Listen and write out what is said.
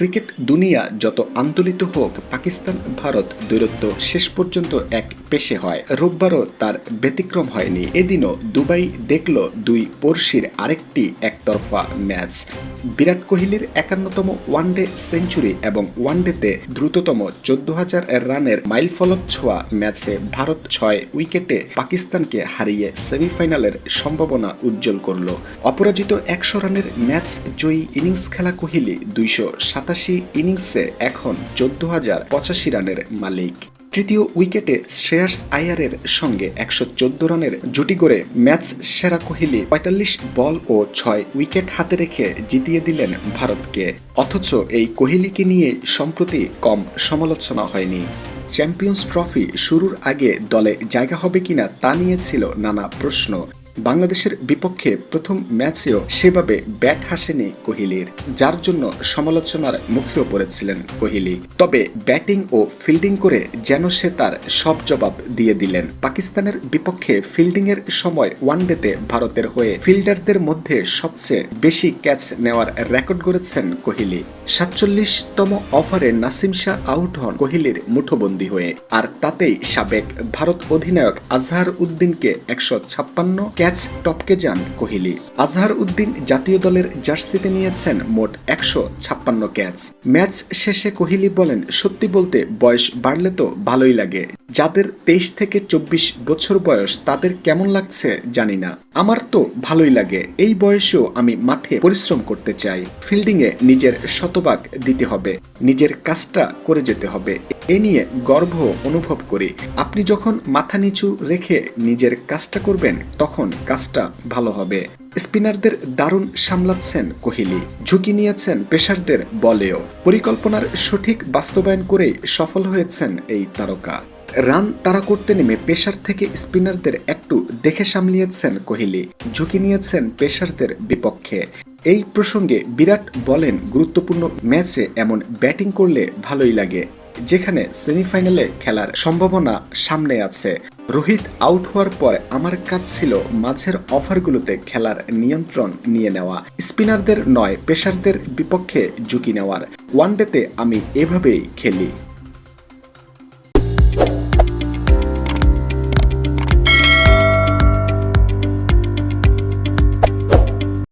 Cricket দুনিয়া যত আন্দোলিত হোক, পাকিস্তান ভারত দূরত্ব শেষ পর্যন্ত এক পেশে হয়। রোববারও তার ব্যতিক্রম হয়নি। এদিনও দুবাই দেখল দুই পড়শির আরেকটি একতরফা ম্যাচ। বিরাট কোহলির একান্নতম ওয়ানডে সেঞ্চুরি এবং ওয়ানডেতে দ্রুততম চোদ্দ হাজার রানের মাইলফলক ছোঁয়া ম্যাচে ভারত ছয় উইকেটে পাকিস্তানকে হারিয়ে সেমিফাইনালের সম্ভাবনা উজ্জ্বল করল। অপরাজিত একশো রানের ম্যাচ জয়ী ইনিংস খেলা কোহলি দুইশো সাত সাতাশি ইনিংসে এখন চোদ্দ হাজার পঁচাশি রানের মালিক। তৃতীয় উইকেটে শ্রেয়াস আয়ারের সঙ্গে একশো চোদ্দ রানের জুটি করে ম্যাচ সেরা কোহলি পঁয়তাল্লিশ বল ও ছয় উইকেট হাতে রেখে জিতিয়ে দিলেন ভারতকে। অথচ এই কোহলিকে নিয়ে সম্প্রতি কম সমালোচনা হয়নি। চ্যাম্পিয়ন্স ট্রফি শুরুর আগে দলে জায়গা হবে কিনা তা নিয়েছিল নানা প্রশ্ন। বাংলাদেশের বিপক্ষে প্রথম ম্যাচেও সেভাবে ব্যাট হাসেনি কোহলির, যার জন্য সমালোচনার মুখেও পড়েছিলেন কোহলি। তবে ব্যাটিং ও ফিল্ডিং করে যেন সে তার সব জবাব দিয়ে দিলেন। পাকিস্তানের বিপক্ষে ফিল্ডিংয়ের সময় ওয়ানডেতে ভারতের হয়ে ফিল্ডারদের মধ্যে সবচেয়ে বেশি ক্যাচ নেওয়ার রেকর্ড গড়েছেন কোহলি। সাতচল্লিশতম ওভারে নাসিম শাহ আউট হন কোহলির মুঠোবন্দী হয়ে। আর তাতেই সাবেক ভারত অধিনায়ক আজহার উদ্দিনকে একশো ছাপ্পান্ন ক্যাচ টপকে যান কোহলি। আজহার উদ্দিন জাতীয় দলের জার্সিতে নিয়েছেন মোট একশো ছাপ্পান্ন ক্যাচ। ম্যাচ শেষে কোহলি বলেন, সত্যি বলতে বয়স বাড়লে তো ভালোই লাগে। যাদের তেইশ থেকে চব্বিশ বছর বয়স তাদের কেমন লাগছে জানি না। আমার তো ভালোই লাগে। এই বয়সেও আমি মাঠে পরিশ্রম করতে চাই। ফিল্ডিংয়ে নিজের শতভাগ দিতে হবে। নিজের কাজটা করে যেতে হবে। এ নিয়ে গর্ব অনুভব করি। আপনি যখন মাথা নিচু রেখে নিজের কাজটা করবেন, তখন কাজটা ভালো হবে। স্পিনারদের দারুণ সামলাচ্ছেন কোহলি। ঝুঁকি নিয়েছেন পেশারদের বলেও। পরিকল্পনার সঠিক বাস্তবায়ন করেই সফল হয়েছেন এই তারকা। রান তারা করতে নেমে পেশার থেকে স্পিনারদের একটু দেখে সামলিয়েছেন কোহলি, ঝুঁকি নিয়েছেন পেশারদের বিপক্ষে। এই প্রসঙ্গে বিরাট বলেন, গুরুত্বপূর্ণ ম্যাচে এমন ব্যাটিং করলে ভালোই লাগে, যেখানে সেমিফাইনালে খেলার সম্ভাবনা সামনে আছে। রোহিত আউট হওয়ার পর আমার কাজ ছিল মাঝের অফারগুলোতে খেলার নিয়ন্ত্রণ নিয়ে নেওয়া। স্পিনারদের নয়, পেশারদের বিপক্ষে ঝুঁকি নেওয়ার। ওয়ানডেতে আমি এভাবেই খেলি।